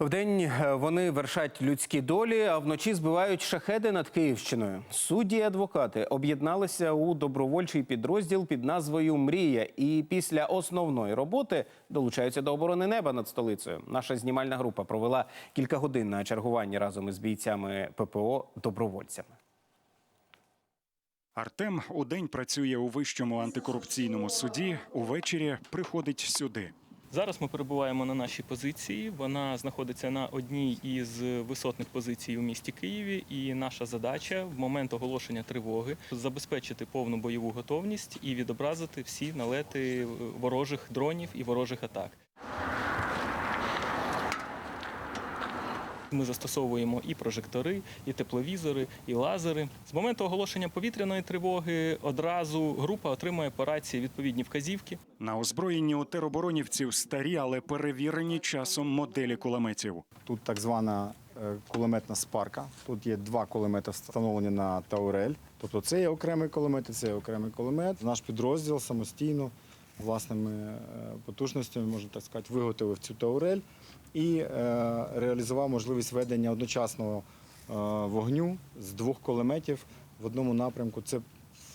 Вдень е, вони вершать людські долі, а вночі збивають шахеди над Київщиною. Судді і адвокати об'єдналися у добровольчий підрозділ під назвою Мрія. І після основної роботи долучаються до оборони неба над столицею. Наша знімальна група провела кілька годин на чергуванні разом із бійцями ППО добровольцями. Артем удень працює у вищому антикорупційному суді. Увечері приходить сюди. Зараз ми перебуваємо на нашій позиції. Вона знаходиться на одній із висотних позицій у місті Києві. І наша задача в момент оголошення тривоги забезпечити повну бойову готовність і відобразити всі налети ворожих дронів і ворожих атак. Ми застосовуємо і прожектори, і тепловізори, і лазери. З моменту оголошення повітряної тривоги одразу група отримує по рації відповідні вказівки. На озброєнні у тероборонівців старі, але перевірені часом моделі кулеметів. Тут так звана е, кулеметна спарка. Тут є два кулемети встановлені на Таурель. Тобто це є окремий кулемет і це є окремий кулемет. Наш підрозділ самостійно власними е, потужностями, можна так сказати, виготовив цю Таурель і е, реалізував можливість ведення одночасного е, вогню з двох кулеметів в одному напрямку. Це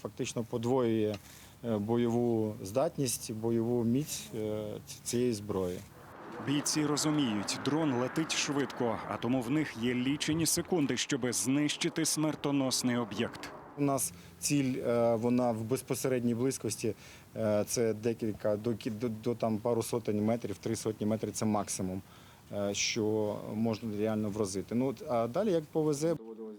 фактично подвоює бойову здатність, бойову міць цієї зброї. Бійці розуміють, дрон летить швидко, а тому в них є лічені секунди, щоб знищити смертоносний об'єкт. У нас ціль вона в безпосередній близькості. Е, Це декілька до, кі- до, до там пару сотень метрів, три сотні метрів це максимум, е, що можна реально вразити. Ну а далі як повезе.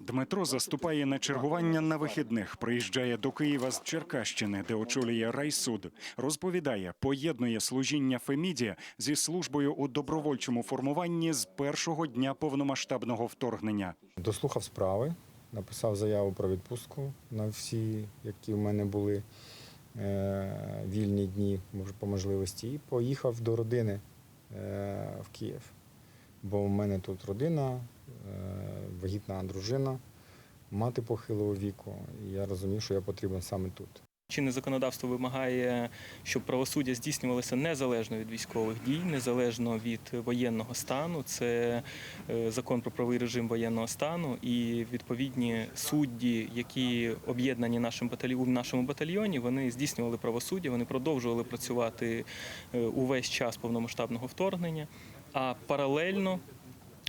Дмитро заступає на чергування на вихідних. Приїжджає до Києва з Черкащини, де очолює райсуд. Розповідає, поєднує служіння Феміді зі службою у добровольчому формуванні з першого дня повномасштабного вторгнення. Дослухав справи, написав заяву про відпустку на всі, які в мене були вільні дні може, по можливості, і поїхав до родини е, в Київ. Бо в мене тут родина, е, вагітна дружина, мати похилого віку. І я розумів, що я потрібен саме тут. Чинне законодавство вимагає, щоб правосуддя здійснювалося незалежно від військових дій, незалежно від воєнного стану. Це е, закон про правовий режим воєнного стану і відповідні судді, які об'єднані нашим батальйоні в нашому батальйоні, вони здійснювали правосуддя, вони продовжували працювати е, увесь час повномасштабного вторгнення, а паралельно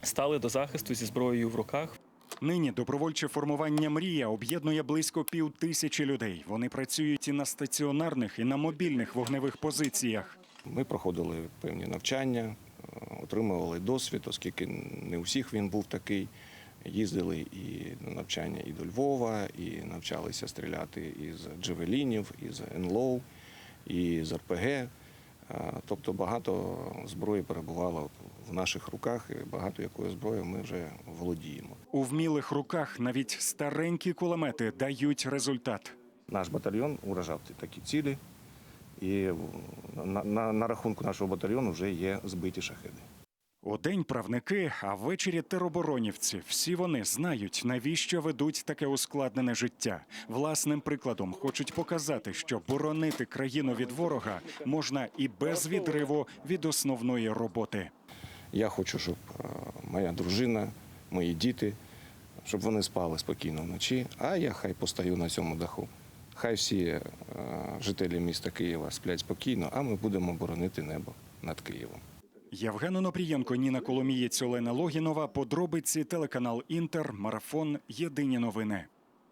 стали до захисту зі зброєю в руках. Нині добровольче формування Мрія об'єднує близько пів тисячі людей. Вони працюють і на стаціонарних, і на мобільних вогневих позиціях. Ми проходили певні навчання, отримували досвід, оскільки не у всіх він був такий. Їздили і на навчання і до Львова, і навчалися стріляти із джевелінів, із НЛО, і з РПГ. Тобто багато зброї перебувало в наших руках, і багато якої зброї ми вже володіємо. У вмілих руках навіть старенькі кулемети дають результат. Наш батальйон уражав такі цілі, і на, на, на рахунку нашого батальйону вже є збиті шахеди. Удень правники, а ввечері тероборонівці. Всі вони знають, навіщо ведуть таке ускладнене життя. Власним прикладом хочуть показати, що боронити країну від ворога можна і без відриву від основної роботи. Я хочу, щоб е, моя дружина, мої діти, щоб вони спали спокійно вночі, а я хай постаю на цьому даху. Хай всі е, жителі міста Києва сплять спокійно, а ми будемо боронити небо над Києвом. Євген Онопрієнко, Ніна Коломієць, Олена Логінова. Подробиці телеканал Інтер. Марафон. Єдині новини.